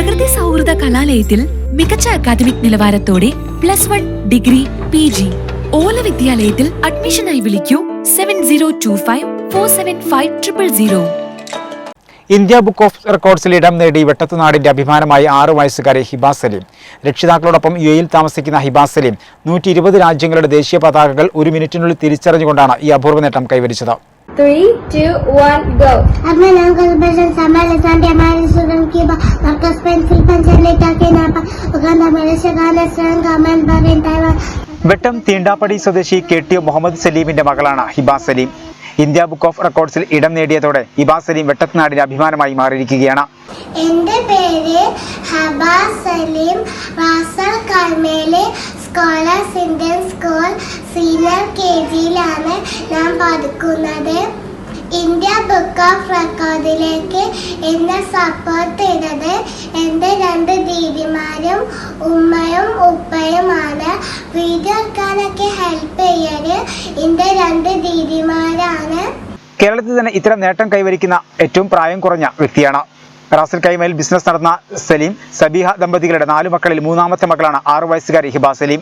പ്രകൃതി സൗഹൃദ കലാലയത്തിൽ മികച്ച academic നിലവാരത്തോടെ plus one degree P G ഓല വിദ്യാലയത്തിൽ അഡ്മിഷനായി വിളിക്കൂ seven zero two five four seven five triple zero India book of റെക്കോർഡ്സിൽ ഇടം നേടി വെട്ടത്തുനാടിന്റെ അഭിമാനമായി ആറു വയസ്സുകാരി ഹിബാ സലീം. രക്ഷിതാക്കളോടൊപ്പം യു എയിൽ താമസിക്കുന്ന ഹിബാ സലീം നൂറ്റി ഇരുപത് രാജ്യങ്ങളുടെ ദേശീയ പതാകകൾ ഒരു മിനിറ്റിനുള്ളിൽ തിരിച്ചറിഞ്ഞുകൊണ്ടാണ് ഈ അപൂർവ നേട്ടം കൈവരിച്ചത്. Akiba, Marcos Pencil, Panchalik Akinapa, Uganda, Malaysia, Ghana, Sri Lanka, Myanmar, Taiwan. വെട്ടം തീണ്ടാപ്പടി സ്വദേശി കെ ടി മുഹമ്മദ് സലീമിന്റെ മകളാണ് Hiba Saleem. India book of റെക്കോർഡ്സിൽ ഇടം നേടിയതോടെ ഹിബ സലീം വെട്ടത്തിനാടിന്റെ അഭിമാനമായി മാറിയിരിക്കുകയാണ്. എന്റെ പേര് Hiba Saleem Ras al കർമേലെ scholars Indian school senior K ജിയിലാണ് ഞാൻ പഠിക്കുന്നത്. ഇന്ത്യ ബുക്ക് ഓഫ് റെക്കോർഡിലേക്ക് എന്നെ സപ്പോർട്ട് ചെയ്തത് എന്റെ രണ്ട് ദീദിമാരും ഉമ്മയും ഉപ്പയുമാണ്. വീഡിയോ എടുക്കാനൊക്കെ ഹെൽപ്പ് ചെയ്യൽ എന്റെ രണ്ട് ദീദിമാരാണ്. കേരളത്തിൽ തന്നെ ഇത്തരം നേട്ടം കൈവരിക്കുന്ന ഏറ്റവും പ്രായം കുറഞ്ഞ വ്യക്തിയാണ്. റാസൽ കൈമയിൽ ബിസിനസ് നടന്ന സലീം സബീഹ ദമ്പതികളുടെ നാലു മക്കളിൽ മൂന്നാമത്തെ മകളാണ് ആറു വയസ്സുകാരി ഹിബ സലീം.